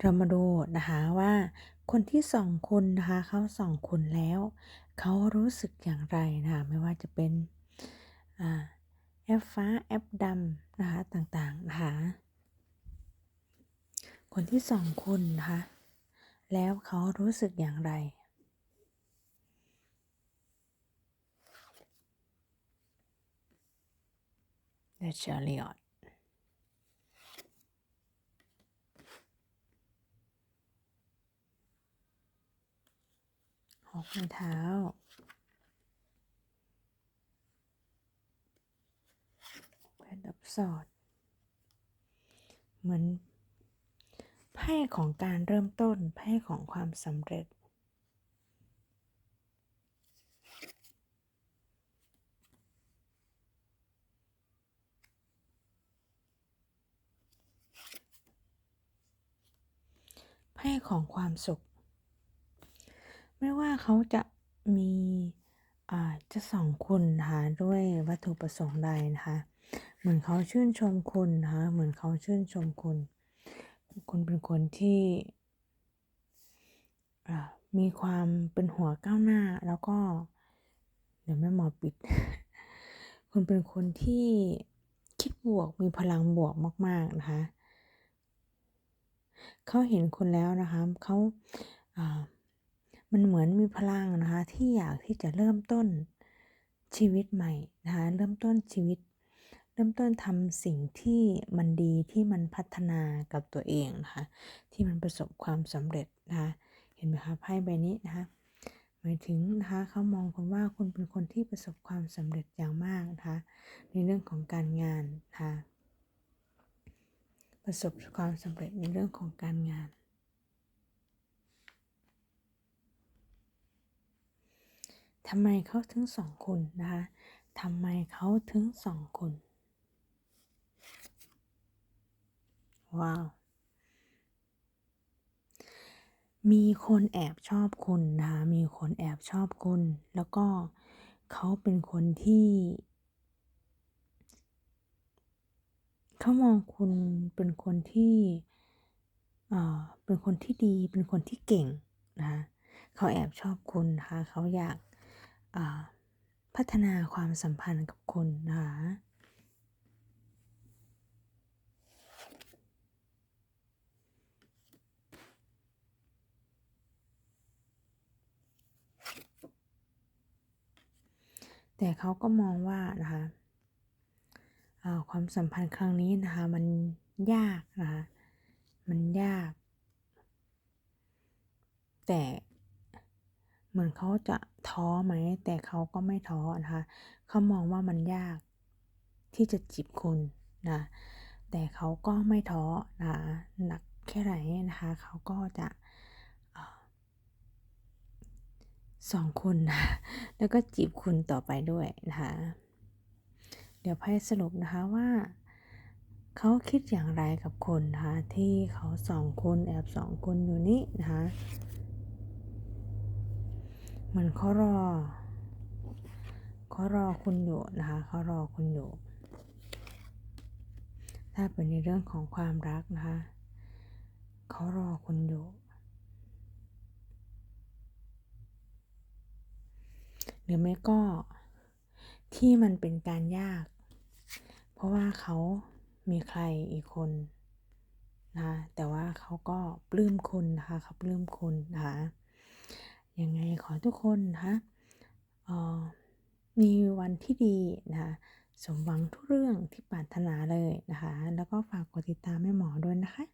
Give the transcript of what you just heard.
เรามาดูนะคะว่า คนที่สองคุณนะคะเขาสองคุณแล้ว เขารู้สึกอย่างไรนะคะไม่ว่าจะเป็นอแอปฟ้าแอปดำนะคะต่างๆนะคะคนที่สองคุณนะคะแล้วเขารู้สึกอย่างไร The Chariot หกไม้เท้าแพทดับสอด เหมือนไพ่ของการเริ่มต้นไพ่ของความสำเร็จไพ่ของความสุข ไม่ว่าเขาจะมีอ่าจะส่องคุณนะคะด้วยวัตถุประสงค์ใดนะคะ เหมือนเขาชื่นชมคุณนะคะเหมือนเขาชื่นชมคุณ คุณเป็นคนที่อ่ามีความเป็นหัวก้าวหน้าแล้วก็ เดี๋ยวแม่หมอปิด คุณเป็นคนที่คิดบวกมีพลังบวกมาก ๆนะคะเขาเห็นคุณแล้วนะคะเขาอ่า มันเหมือนมีพลังนะคะที่อยากที่จะเริ่มต้นชีวิตใหม่นะคะเริ่มต้นชีวิต เริ่มต้นทำสิ่งที่มันดีที่มันพัฒนากับตัวเองนะคะที่มันประสบความสำเร็จนะคะเห็นไหมคะไพ่ใบนี้นะคะหมายถึงนะคะเขามองคุณว่าคุณเป็นคนที่ประสบความสำเร็จอย่างมากนะคะในเรื่องของการงานนะคะประสบความสำเร็จในเรื่องของการงาน ทำไมเขาถึงสองคุณนะคะทำไมเขาถึงสองคุณว้าว มีคนแอบชอบคุณนะคะมีคนแอบชอบคุณ แล้วก็เขาเป็นคนที่ เขามองคุณเป็นคนที่อ่าเป็นคนที่ดี เป็นคนที่เก่งนะคะเขาแอบชอบคุณนะคะเขาอยาก พัฒนาความสัมพันธ์กับคุณนะคะแต่เขาก็มองว่านะคะาความสัมพันธ์ครั้งนี้นะคะมันยากนะคะมันยาก แต่ เหมือนเขาจะท้อไหม แต่เขาก็ไม่ท้อนะคะเขามองว่ามันยากที่จะจีบคุณนะแต่เขาก็ไม่ท้อนะหนักแค่ไหนนะคะเขาก็จะอ่าสองคุณนะแล้วก็จีบคุณต่อไปด้วยนะคะเดี๋ยวไพ่สรุปนะคะว่าเขาคิดอย่างไรกับคุณนะคะที่เขาสองคุณแอบสองคุณอยู่นี่นะคะ เหมือนเขารอเขารอคุณอยู่นะคะเขารอคุณอยู่ ถ้าเป็นในเรื่องของความรักนะคะเขารอคุณอยู่ หรือไม่ก็ที่มันเป็นการยาก เพราะว่าเขามีใครอีกคนนะคะแต่ว่าเขาก็ปลื้มคุณนะคะเขาปลื้มคุณนะคะ ยังไงขอทุกคนนะคะเออมีวันที่ดีนะคะสมหวังทุกเรื่องที่ปรารถนาเลยนะคะ แล้วก็ฝากกดติดตามแม่หมอด้วยนะคะ